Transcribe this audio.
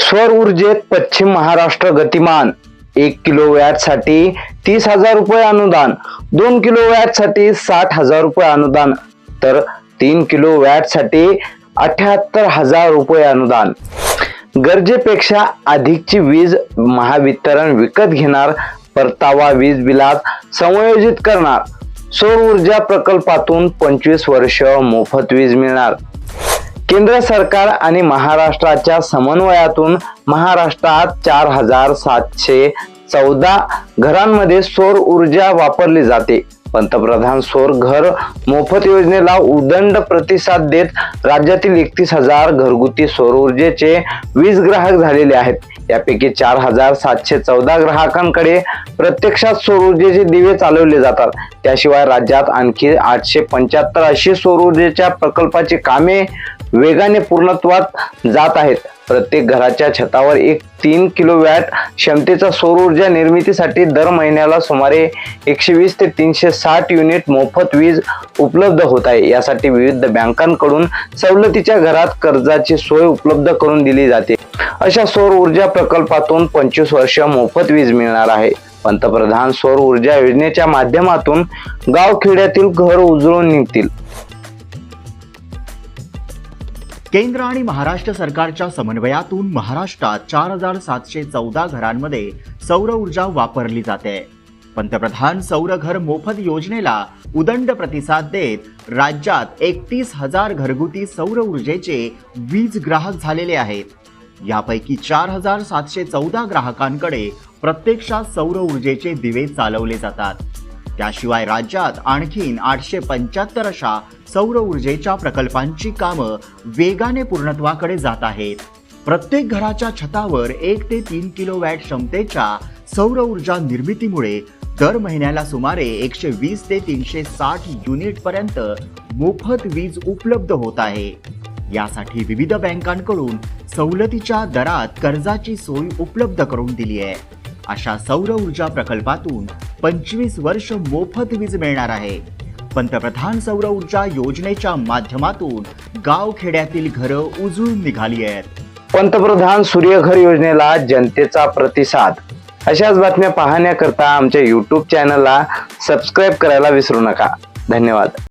सौर ऊर्जेत पश्चिम महाराष्ट्र गतिमान. एक किलो वॅटसाठी तीस हजार रुपये अनुदान. दोन किलो वॅटसाठी साठ हजार रुपये अनुदान. तर तीन किलो वॅटसाठी अठ्याहत्तर हजार रुपये अनुदान. गरजेपेक्षा अधिकची वीज महावितरण विकत घेणार परतावा वीज बिलात समायोजित करणार. सौर ऊर्जा प्रकल्पातून पंचवीस वर्ष मोफत वीज मिळणार. केंद्र सरकार आणि महाराष्ट्राच्या समन्वयातून महाराष्ट्रात चार हजार सातशे चौदा घरांमध्ये सौर ऊर्जा वापरली जाते. पंतप्रधान सौर घर मोफत योजनेला उदंड प्रतिसाद देत राज्यातील एकतीस हजार घरगुती सौर ऊर्जेचे वीज ग्राहक झालेले आहेत. यापैकी चार हजार सातशे चौदा ग्राहकांकडे प्रत्यक्षात सौर ऊर्जेचे दिवे चालवले जातात. त्याशिवाय राज्यात आणखी आठशे पंच्याहत्तर अशी सौर ऊर्जेच्या प्रकल्पाची कामे वेगाने पूर्णत्वात जात आहेत. प्रत्येक घराच्या छतावर एक तीन किलो वॅट क्षमतेचा सौर ऊर्जा निर्मितीसाठी दर महिन्याला सुमारे एकशे वीस ते तीनशे साठ युनिट मोफत वीज उपलब्ध होत आहे. यासाठी विविध बँकांकडून सवलतीच्या घरात कर्जाची सोय उपलब्ध करून दिली जाते. अशा सौर ऊर्जा प्रकल्पातून पंचवीस वर्ष मोफत वीज मिळणार आहे. पंतप्रधान सौर ऊर्जा योजनेच्या माध्यमातून गावखेड्यातील घर उजळून निघतील. केंद्र आणि महाराष्ट्र सरकारच्या समन्वयातून महाराष्ट्रात चार हजार सातशे चौदा घरांमध्ये सौर ऊर्जा वापरली जाते. पंतप्रधान सौर घर मोफत योजनेला उदंड प्रतिसाद देत राज्यात एकतीस हजार घरगुती सौर ऊर्जेचे वीज ग्राहक झालेले आहेत. यापैकी चार हजार सातशे चौदा ग्राहकांकडे प्रत्यक्षात सौर ऊर्जेचे दिवे चालवले जातात. त्याशिवाय राज्यात आणखीन आठशे पंच्याहत्तर अशा सौर ऊर्जेच्या प्रकल्पांची कामं वेगाने पूर्णत्वाकडे जात आहेत. प्रत्येक घराच्या छतावर एक ते तीन किलो वॅट क्षमतेच्या सौर ऊर्जा निर्मितीमुळे दर महिन्याला सुमारे एकशे वीस ते तीनशे साठ युनिट पर्यंत मोफत वीज उपलब्ध होत आहे. यासाठी विविध बँकांकडून सवलतीच्या दरात कर्जाची सोय उपलब्ध करून दिली आहे. अशा सौर ऊर्जा प्रकल्पातून पंचवीस वर्ष मोफत वीज मिळणार आहे. पंतप्रधान सौर ऊर्जा योजनेच्या माध्यमातून गाव खेड्यातील घरं उजळून निघाली आहेत. पंतप्रधान सूर्यघर योजनेला जनतेचा प्रतिसाद. अशाच बातम्या पाहण्याकरता आमच्या यूट्यूब चॅनलला सबस्क्राईब करायला विसरू नका. धन्यवाद.